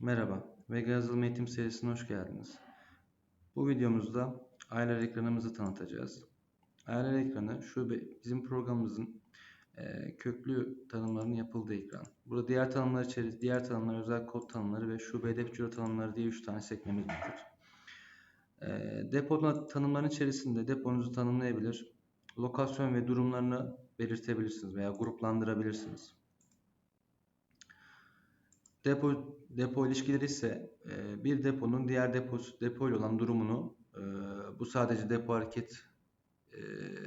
Merhaba, Vega Yazılım Eğitim serisine hoş geldiniz. Bu videomuzda aylar ekranımızı tanıtacağız. Aylar ekranı şube bizim programımızın e, köklü tanımlarının yapıldığı ekran. Burada diğer tanımlar içerisinde diğer tanımlar, özel kod tanımları ve şube hedef cüre tanımları diye 3 tane sekmemiz mevcut. E, depo tanımların içerisinde deponuzu tanımlayabilir, lokasyon ve durumlarını belirtebilirsiniz veya gruplandırabilirsiniz. Depo, depo ilişkileri ise e, bir deponun diğer depo, depo ile olan durumunu e, bu sadece depo hareket e,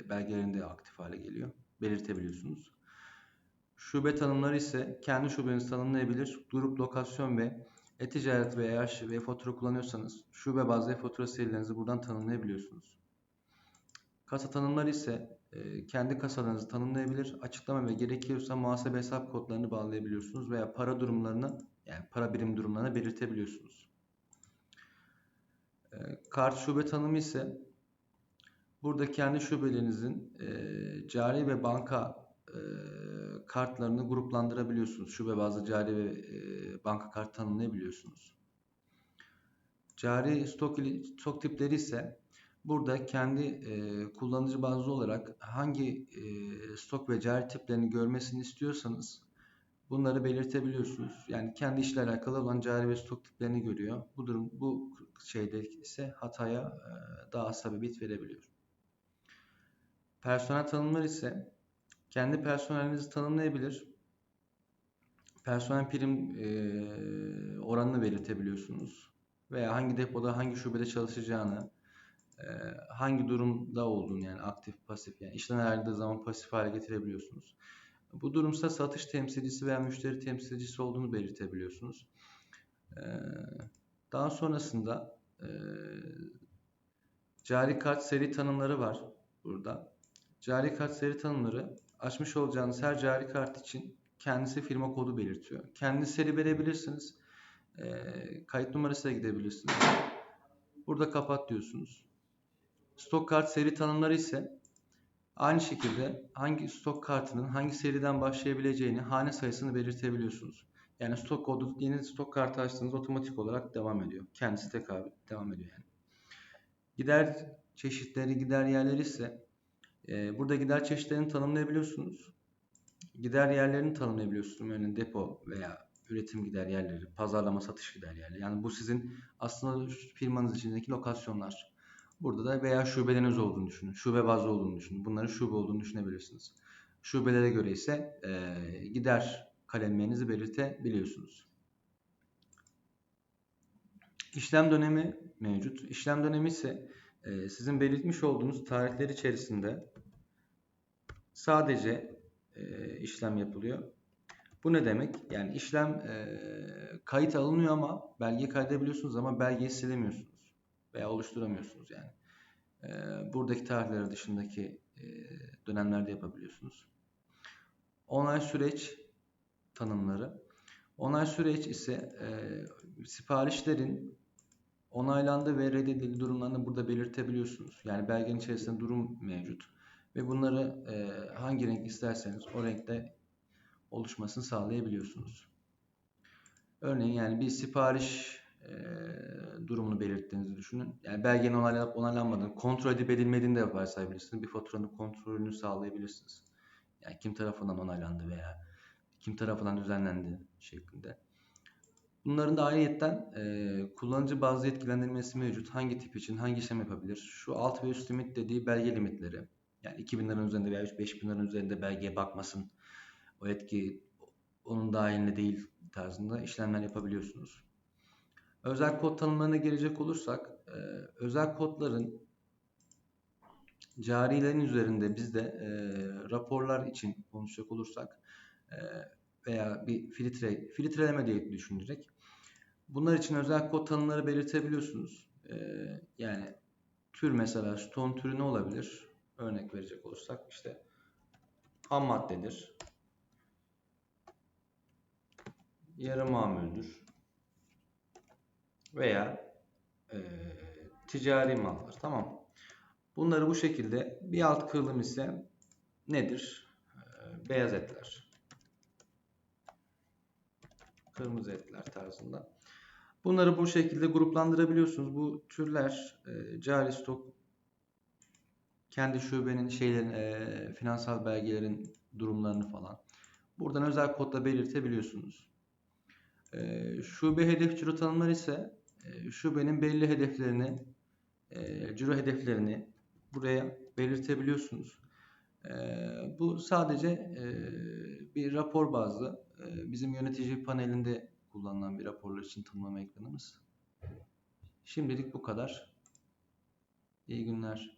belgelerinde aktif hale geliyor. Belirtebiliyorsunuz. Şube tanımları ise kendi şubenizi tanımlayabilir. Grup, lokasyon ve e-ticaret veya arşiv ve fatura kullanıyorsanız şube bazlı e-fatura serilerinizi buradan tanımlayabiliyorsunuz. Kasa tanımları ise e, kendi kasalarınızı tanımlayabilir. Açıklama ve gerekiyorsa muhasebe hesap kodlarını bağlayabiliyorsunuz veya para durumlarını yani para birim durumlarını belirtebiliyorsunuz. E, kart şube tanımı ise burada kendi şubelerinizin e, cari ve banka kartlarını gruplandırabiliyorsunuz. Şube bazlı cari ve banka kart tanımlayabiliyorsunuz. Cari stok, stok tipleri ise Burada kendi e, kullanıcı bazlı olarak hangi e, stok ve cari tiplerini görmesini istiyorsanız bunları belirtebiliyorsunuz. Yani kendi işle alakalı olan cari ve stok tiplerini görüyor. Bu durum bu şeyde ise hataya e, daha sebebiyet verebiliyor. Personel tanımlar ise kendi personelinizi tanımlayabilir. Personel prim e, oranını belirtebiliyorsunuz. Veya hangi depoda hangi şubede çalışacağını, e, hangi durumda olduğunu yani aktif pasif yani işten ayrıldığı zaman pasif hale getirebiliyorsunuz. Bu durumsa satış temsilcisi veya müşteri temsilcisi olduğunu belirtebiliyorsunuz. E, daha sonrasında e, cari kart seri tanımları var burada. Cari kart seri tanımları açmış olacağınız her cari kart için kendisi firma kodu belirtiyor. Kendi seri verebilirsiniz. E, kayıt numarasına gidebilirsiniz. Burada kapat diyorsunuz. Stok kart seri tanımları ise aynı şekilde hangi stok kartının hangi seriden başlayabileceğini, hane sayısını belirtebiliyorsunuz. Yani stok kodu yeni stok kartı açtığınız otomatik olarak devam ediyor. Kendisi tekabül devam ediyor yani. Gider çeşitleri, gider yerleri ise e, burada gider çeşitlerini tanımlayabiliyorsunuz. Gider yerlerini tanımlayabiliyorsunuz. Örneğin depo veya üretim gider yerleri, pazarlama satış gider yerleri. Yani bu sizin aslında firmanız içindeki lokasyonlar. Burada da veya şubeleriniz olduğunu düşünün. Şube bazlı olduğunu düşünün. Bunların şube olduğunu düşünebilirsiniz. Şubelere göre ise e, gider kalemlerinizi belirtebiliyorsunuz. İşlem dönemi mevcut. İşlem dönemi ise e, sizin belirtmiş olduğunuz tarihler içerisinde sadece e, işlem yapılıyor. Bu ne demek? Yani işlem e, kayıt alınıyor ama belge kaydedebiliyorsunuz ama belgeyi silemiyorsunuz veya oluşturamıyorsunuz yani. E, buradaki tarihler dışındaki e, dönemlerde yapabiliyorsunuz. Onay süreç tanımları. Onay süreç ise e, siparişlerin onaylandığı ve reddedildiği durumlarını burada belirtebiliyorsunuz. Yani belgenin içerisinde durum mevcut. Ve bunları e, hangi renk isterseniz o renkte oluşmasını sağlayabiliyorsunuz. Örneğin yani bir sipariş durumunu belirttiğinizi düşünün. Yani belgenin onaylanıp onaylanmadığını, kontrol edip edilmediğini de varsayabilirsiniz. Bir faturanın kontrolünü sağlayabilirsiniz. Yani kim tarafından onaylandı veya kim tarafından düzenlendi şeklinde. Bunların da ayrıyetten e, kullanıcı bazı yetkilendirmesi mevcut. Hangi tip için hangi işlem yapabilir? Şu alt ve üst limit dediği belge limitleri. Yani 2000 liranın üzerinde veya 5000 liranın üzerinde belgeye bakmasın. O etki onun dahilinde değil tarzında işlemler yapabiliyorsunuz. Özel kod tanımlarına gelecek olursak e, özel kodların carilerin üzerinde bizde e, raporlar için konuşacak olursak e, veya bir filtre filtreleme diye düşünecek. Bunlar için özel kod tanımları belirtebiliyorsunuz. E, yani tür mesela stone türü ne olabilir? Örnek verecek olursak işte ham maddedir. Yarı mamuldür veya e, ticari mallar. Tamam. Bunları bu şekilde bir alt kırılım ise nedir? E, beyaz etler. kırmızı etler tarzında. Bunları bu şekilde gruplandırabiliyorsunuz. Bu türler e, cari stok, kendi şubenin şeylerin, e, finansal belgelerin durumlarını falan. Buradan özel kodla belirtebiliyorsunuz. E, şube hedef ciro tanımlar ise şubenin belli hedeflerini, e, ciro hedeflerini buraya belirtebiliyorsunuz. E, bu sadece e, bir rapor bazlı. E, bizim yönetici panelinde kullanılan bir raporlar için tanımlama ekranımız. Şimdilik bu kadar. İyi günler.